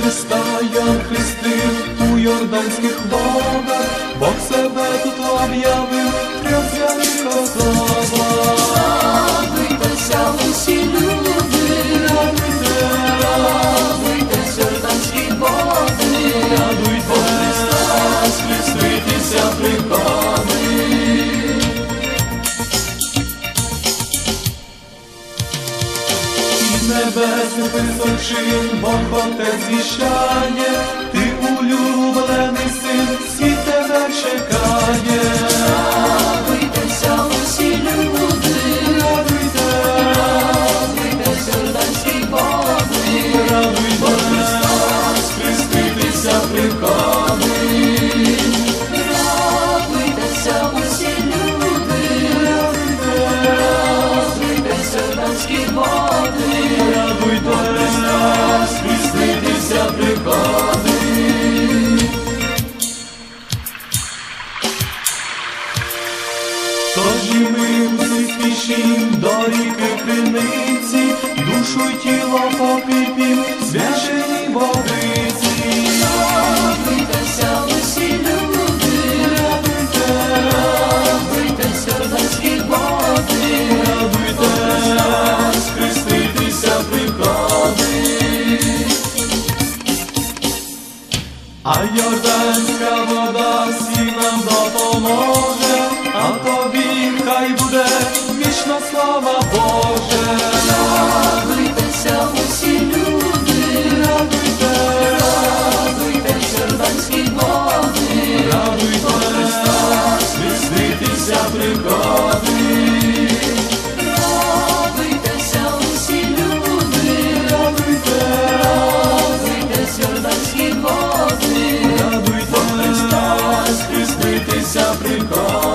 Христа я хрестив у йорданських водах, Бог себе тут об'явив, трьох слава. Із небесних височин Бог Отець віщає, ти улюблений син, світ тебе чекає. радуйтеся усі люди, Радуйте, радуйтеся йорданські води, радуйтесь, хреститися приходить. радуйтеся усі люди, радуйтеся йорданські води, Тож і ми спішім до ріки криниці, душу й тіло покипім, свячені водиці. радуйтеся усі люди, радуйтеся йорданські води, Радуйтесь, хреститися приходить. А йорданська вода sempre nós.